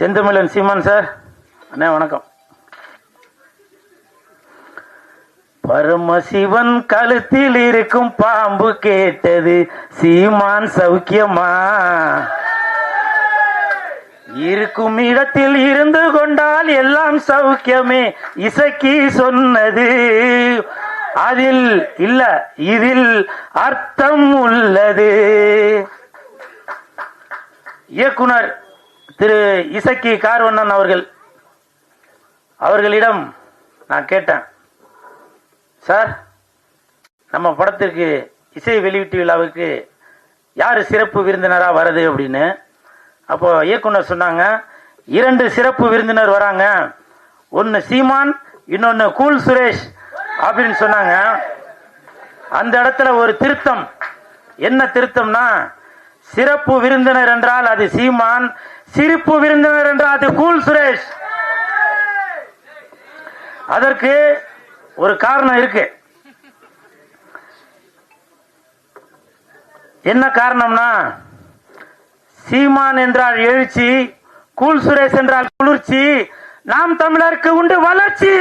செந்தமிழன் சீமான் sir. அண்ணே வணக்கம். பரமசிவன் கழுத்தில் இருக்கும் பாம்பு கேட்டது சீமான் சௌக்கியமா? இருக்கும் இடத்தில் இருந்து கொண்டால் எல்லாம் சௌக்கியமே இசக்கி சொன்னது. அதில் இல்ல இதில் அர்த்தம் உள்ளது. இயக்குனர் திரு இசக்கி கார்வண்ணன் அவர்கள். அவர்களிடம் நான் கேட்டேன். சார் நம்ம படத்திற்கு இசை வெளியீட்டு விழாவுக்கு யார் சிறப்பு விருந்தினராக வருது அப்படின்னு. அப்போ இயக்குனர் சொன்னாங்க இரண்டு சிறப்பு விருந்தினர் வராங்க. ஒன்று சீமான் இன்னொன்று கூல் சுரேஷ் அப்படின்னு சொன்னாங்க. அந்த இடத்துல ஒரு திருத்தம். என்ன திருத்தம்னா சிறப்பு விருந்தினர் என்றால் அது சீமான் சிரிப்பு விருந்தினர் என்றால் அது கூல் சுரேஷ். அதற்கு ஒரு காரணம் இருக்கு. என்ன காரணம்னா சீமான் என்றால் எழுச்சி கூல் சுரேஷ் என்றால் குளிர்ச்சி நாம் தமிழருக்கு உண்டு வளர்ச்சி.